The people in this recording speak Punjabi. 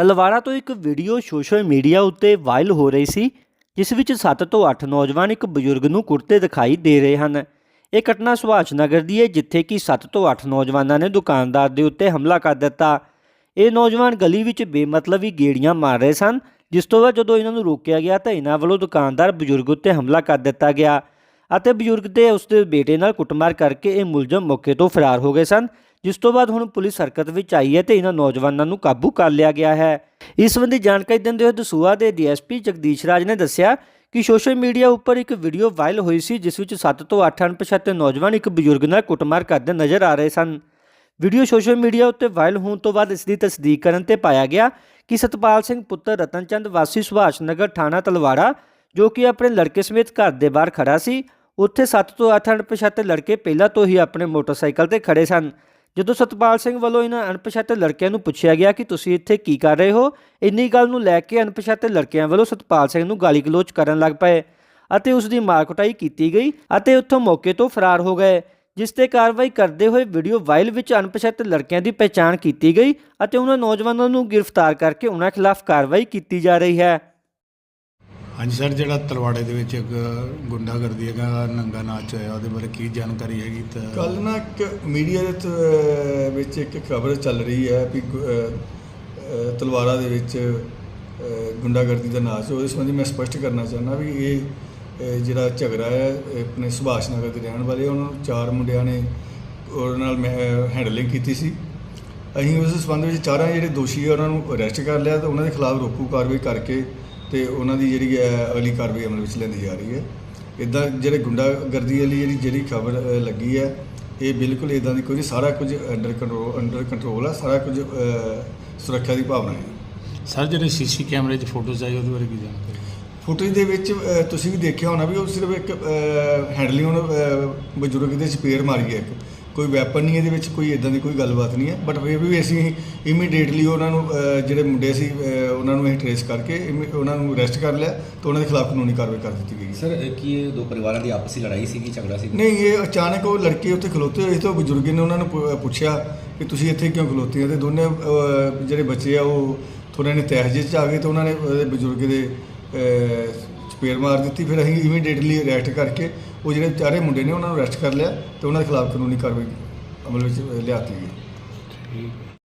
ਤਲਵਾੜਾ ਤੋਂ ਇੱਕ ਵੀਡੀਓ ਸੋਸ਼ਲ ਮੀਡੀਆ ਉੱਤੇ ਵਾਇਰਲ ਹੋ ਰਹੀ ਸੀ, ਜਿਸ ਵਿੱਚ 7 ਤੋਂ 8 ਨੌਜਵਾਨ ਇੱਕ ਬਜ਼ੁਰਗ ਨੂੰ ਕੁੜਤੇ ਦਿਖਾਈ ਦੇ ਰਹੇ ਹਨ। ਇਹ ਘਟਨਾ ਸੁਭਾਸ਼ ਨਗਰ ਦੀ ਹੈ, ਜਿੱਥੇ ਕਿ 7 ਤੋਂ 8 ਨੌਜਵਾਨਾਂ ਨੇ ਦੁਕਾਨਦਾਰ ਦੇ ਉੱਤੇ ਹਮਲਾ ਕਰ ਦਿੱਤਾ। ਇਹ ਨੌਜਵਾਨ ਗਲੀ ਵਿੱਚ ਬੇਮਤਲਬ ਗੇੜੀਆਂ ਮਾਰ ਰਹੇ ਸਨ, ਜਿਸ ਤੋਂ ਬਾਅਦ ਜਦੋਂ ਇਹਨਾਂ ਨੂੰ ਰੋਕਿਆ ਗਿਆ ਤਾਂ ਇਹਨਾਂ ਵੱਲੋਂ ਦੁਕਾਨਦਾਰ ਬਜ਼ੁਰਗ ਉੱਤੇ ਹਮਲਾ ਕਰ ਦਿੱਤਾ ਗਿਆ ਅਤੇ ਬਜ਼ੁਰਗ ਤੇ ਉਸਦੇ ਬੇਟੇ ਨਾਲ ਕੁੱਟਮਾਰ ਕਰਕੇ ਇਹ ਮੁਲਜ਼ਮ ਮੌਕੇ ਤੋਂ ਫਰਾਰ ਹੋ ਗਏ ਸਨ। ਜਿਸ ਤੋਂ ਬਾਅਦ ਹੁਣ ਪੁਲਿਸ ਹਰਕਤ ਵਿੱਚ ਆਈ ਹੈ ਤੇ ਇਹਨਾਂ ਨੌਜਵਾਨਾਂ ਨੂੰ ਕਾਬੂ ਕਰ ਲਿਆ ਗਿਆ ਹੈ। ਇਸ ਸੰਬੰਧੀ ਜਾਣਕਾਰੀ ਦਿੰਦੇ ਹੋਏ ਦਸੂਹਾ ਦੇ ਡੀਐਸਪੀ ਜਗਦੀਸ਼ ਰਾਜ ਨੇ ਦੱਸਿਆ ਕਿ ਸੋਸ਼ਲ ਮੀਡੀਆ ਉੱਪਰ ਇੱਕ ਵੀਡੀਓ ਵਾਇਰਲ ਹੋਈ ਸੀ, ਜਿਸ ਵਿੱਚ 7 ਤੋਂ 8 ਅਣਪਛਾਤੇ ਨੌਜਵਾਨ ਇੱਕ ਬਜ਼ੁਰਗ ਨਾਲ ਕੁੱਟਮਾਰ ਕਰਦੇ ਨਜ਼ਰ ਆ ਰਹੇ ਸਨ। ਵੀਡੀਓ ਸੋਸ਼ਲ ਮੀਡੀਆ ਉੱਤੇ ਵਾਇਰਲ ਹੋਣ ਤੋਂ ਬਾਅਦ ਇਸ ਦੀ ਤਸਦੀਕ ਕਰਨ ਤੇ ਪਾਇਆ ਗਿਆ ਕਿ ਸਤਪਾਲ ਸਿੰਘ ਪੁੱਤਰ ਰਤਨਚੰਦ, ਵਾਸੀ ਸੁਭਾਸ਼ ਨਗਰ, ਥਾਣਾ ਤਲਵਾੜਾ, ਜੋ ਕਿ ਆਪਣੇ ਲੜਕੇ ਸਮੇਤ ਘਰ ਦੇ ਬਾਹਰ ਖੜਾ ਸੀ, ਉੱਥੇ 7 ਤੋਂ 8 ਅਣਪਛਾਤੇ ਲੜਕੇ ਪਹਿਲਾਂ ਤੋਂ ਹੀ ਆਪਣੇ ਮੋਟਰਸਾਈਕਲ ਤੇ ਖੜੇ ਸਨ। ਜਦੋਂ ਸਤਪਾਲ ਸਿੰਘ ਵੱਲੋਂ ਇਹਨਾਂ ਅਣਪਛਾਤੇ ਲੜਕਿਆਂ ਨੂੰ ਪੁੱਛਿਆ ਗਿਆ ਕਿ ਤੁਸੀਂ ਇੱਥੇ ਕੀ ਕਰ ਰਹੇ ਹੋ, ਇੰਨੀ ਗੱਲ ਨੂੰ ਲੈ ਕੇ ਅਣਪਛਾਤੇ ਲੜਕਿਆਂ ਵੱਲੋਂ ਸਤਪਾਲ ਸਿੰਘ ਨੂੰ ਗਾਲੀ ਗਲੋਚ ਕਰਨ ਲੱਗ ਪਏ ਅਤੇ ਉਸ ਦੀ ਮਾਰ ਕੁਟਾਈ ਕੀਤੀ ਗਈ ਅਤੇ ਉੱਥੋਂ ਮੌਕੇ ਤੋਂ ਫਰਾਰ ਹੋ ਗਏ, ਜਿਸ ਤੇ ਕਾਰਵਾਈ ਕਰਦੇ ਹੋਏ ਵੀਡੀਓ ਵਾਇਰਲ ਵਿੱਚ ਅਣਪਛਾਤੇ ਲੜਕਿਆਂ ਦੀ ਪਛਾਣ ਕੀਤੀ ਗਈ ਅਤੇ ਉਹਨਾਂ ਨੌਜਵਾਨਾਂ ਨੂੰ ਗ੍ਰਿਫਤਾਰ ਕਰਕੇ ਉਹਨਾਂ ਖਿਲਾਫ ਕਾਰਵਾਈ ਕੀਤੀ ਜਾ ਰਹੀ ਹੈ। ਹਾਂਜੀ ਸਰ ਜਿਹੜਾ ਤਲਵਾੜੇ ਦੇ ਵਿੱਚ ਇੱਕ ਗੁੰਡਾਗਰਦੀ ਹੈਗਾ ਨੰਗਾ ਨਾਚ ਹੋਇਆ ਉਹਦੇ ਬਾਰੇ ਕੀ ਜਾਣਕਾਰੀ ਹੈਗੀ ਤਾਂ? ਕੱਲ ਨਾ ਇੱਕ ਮੀਡੀਆ ਦੇ ਤ- ਵਿੱਚ ਇੱਕ ਖਬਰ ਚੱਲ ਰਹੀ ਹੈ ਵੀ ਗੁ- ਤਲਵਾਰਾ ਦੇ ਵਿੱਚ ਅਹ, ਗੁੰਡਾਗਰਦੀ ਦਾ ਨਾਚ ਉਹਦੇ ਸੰਬੰਧੀ ਮੈਂ ਸਪਸ਼ਟ ਕਰਨਾ ਚਾਹੁੰਦਾ ਵੀ ਇਹ ਅਹ, ਜਿਹੜਾ ਝਗੜਾ ਹੈ ਇਹ ਆਪਣੇ ਸੁਭਾਸ਼ ਨਗਰ ਦੇ ਰਹਿਣ ਵਾਲੇ ਉਹਨਾਂ ਨੂੰ ਚਾਰ ਮੁੰਡਿਆਂ ਨੇ ਉਹਦੇ ਨਾਲ ਮੈਂ ਹੈਂਡਲਿੰਗ ਕੀਤੀ ਸੀ। ਅਸੀਂ ਉਸ ਸੰਬੰਧ ਵਿੱਚ ਚਾਰਾਂ ਜਿਹੜੇ ਦੋਸ਼ੀ ਆ ਉਹਨਾਂ ਨੂੰ ਅਰੈਸਟ ਕਰ ਲਿਆ ਤੇ ਉਹਨਾਂ ਦੇ ਖਿਲਾਫ ਰੋਕੂ ਕਾਰਵਾਈ ਕਰਕੇ ਤੇ ਉਹਨਾਂ ਦੀ ਜਿਹੜੀ ਹੈ ਅਗਲੀ ਕਾਰਵਾਈ ਅਮਲ ਵਿੱਚ ਲੈਂਦੀ ਜਾ ਰਹੀ ਹੈ। ਇਦਾਂ ਜਿਹੜੇ ਗੁੰਡਾਗਰਦੀ ਵਾਲੀ ਜਿਹੜੀ ਜਿਹੜੀ ਖਬਰ ਲੱਗੀ ਹੈ ਇਹ ਬਿਲਕੁਲ ਇਦਾਂ ਦੀ ਕੋਈ ਸਾਰਾ ਕੁਝ ਅੰਡਰ ਕੰਟਰੋਲ ਅੰਡਰ ਕੰਟਰੋਲ ਆ ਸਾਰਾ ਕੁਝ ਸੁਰੱਖਿਆ ਦੀ ਭਾਵਨਾ ਹੈ। ਸਰ ਜਿਹੜੇ ਸੀਸੀ ਕੈਮਰੇ 'ਚ ਫੋਟੋਜ਼ ਆਈ ਉਹਦੇ ਬਾਰੇ ਕੀ ਜਾਣਕਾਰੀ? ਫੁਟੇਜ ਦੇ ਵਿੱਚ ਤੁਸੀਂ ਵੀ ਦੇਖਿਆ ਹੋਣਾ ਵੀ ਉਹ ਸਿਰਫ ਇੱਕ ਹੈਂਡਲਿੰਗ ਬਜ਼ੁਰਗ ਦੇ ਸਪੇਅਰ ਮਾਰੀ ਹੈ ਇੱਕ। ਕੋਈ ਵੈਪਨ ਨਹੀਂ ਇਹਦੇ ਵਿੱਚ ਕੋਈ ਇਦਾਂ ਦੀ ਕੋਈ ਗੱਲਬਾਤ ਨਹੀਂ ਹੈ। ਬਟ ਫਿਰ ਵੀ ਅਸੀਂ ਇਮੀਡੀਏਟਲੀ ਉਹਨਾਂ ਨੂੰ ਅਹ, ਜਿਹੜੇ ਮੁੰਡੇ ਸੀ ਅਹ, ਉਹਨਾਂ ਨੂੰ ਅਸੀਂ ਟਰੇਸ ਕਰਕੇ ਇਮੀ- ਉਹਨਾਂ ਨੂੰ ਅਰੈਸਟ ਕਰ ਲਿਆ ਤੇ ਉਹਨਾਂ ਦੇ ਖਿਲਾਫ ਕਾਨੂੰਨੀ ਕਾਰਵਾਈ ਕਰ ਦਿੱਤੀ ਗਈ। ਸਰ ਇਹ ਕੀ ਇਹ ਦੋ ਪਰਿਵਾਰਾਂ ਦੀ ਆਪਸੀ ਲੜਾਈ ਸੀਗੀ ਝਗੜਾ ਸੀ ਨਹੀਂ ਇਹ ਅਚਾਨਕ ਉਹ ਲੜਕੇ ਉੱਥੇ ਖਲੋਤੇ ਹੋਏ ਸੀ ਤਾਂ ਉਹ ਬਜ਼ੁਰਗ ਨੇ ਉਹਨਾਂ ਨੂੰ ਪੁ- ਪੁੱਛਿਆ ਕਿ ਤੁਸੀਂ ਇੱਥੇ ਕਿਉਂ ਖਲੋਤੇ ਹੋ ਤੇ ਦੋਨੇ ਅਹ, ਜਿਹੜੇ ਬੱਚੇ ਆ ਉਹ ਥੋੜੇ ਨੇ ਤਹਿਜੇ ਚ ਆ ਗਏ ਤੇ ਉਹਨਾਂ ਨੇ ਉਹਦੇ ਬਜ਼ੁਰਗ ਦੇ ਅਹ, ਚਪੇੜ ਮਾਰ ਦਿੱਤੀ। ਫਿਰ ਅਸੀਂ ਇਮੀਡੀਏਟਲੀ ਅਰੈਸਟ ਕਰਕੇ ਉਹ ਜਿਹੜੇ ਚਾਰੇ ਮੁੰਡੇ ਨੇ ਉਹਨਾਂ ਨੂੰ ਅਰੈਸਟ ਕਰ ਲਿਆ ਤੇ ਉਹਨਾਂ ਦੇ ਖਿਲਾਫ ਕਾਨੂੰਨੀ ਕਾਰਵਾਈ ਅਮਲ ਵਿੱਚ ਲਿਆਤੀ ਗਈ। ਠੀਕ।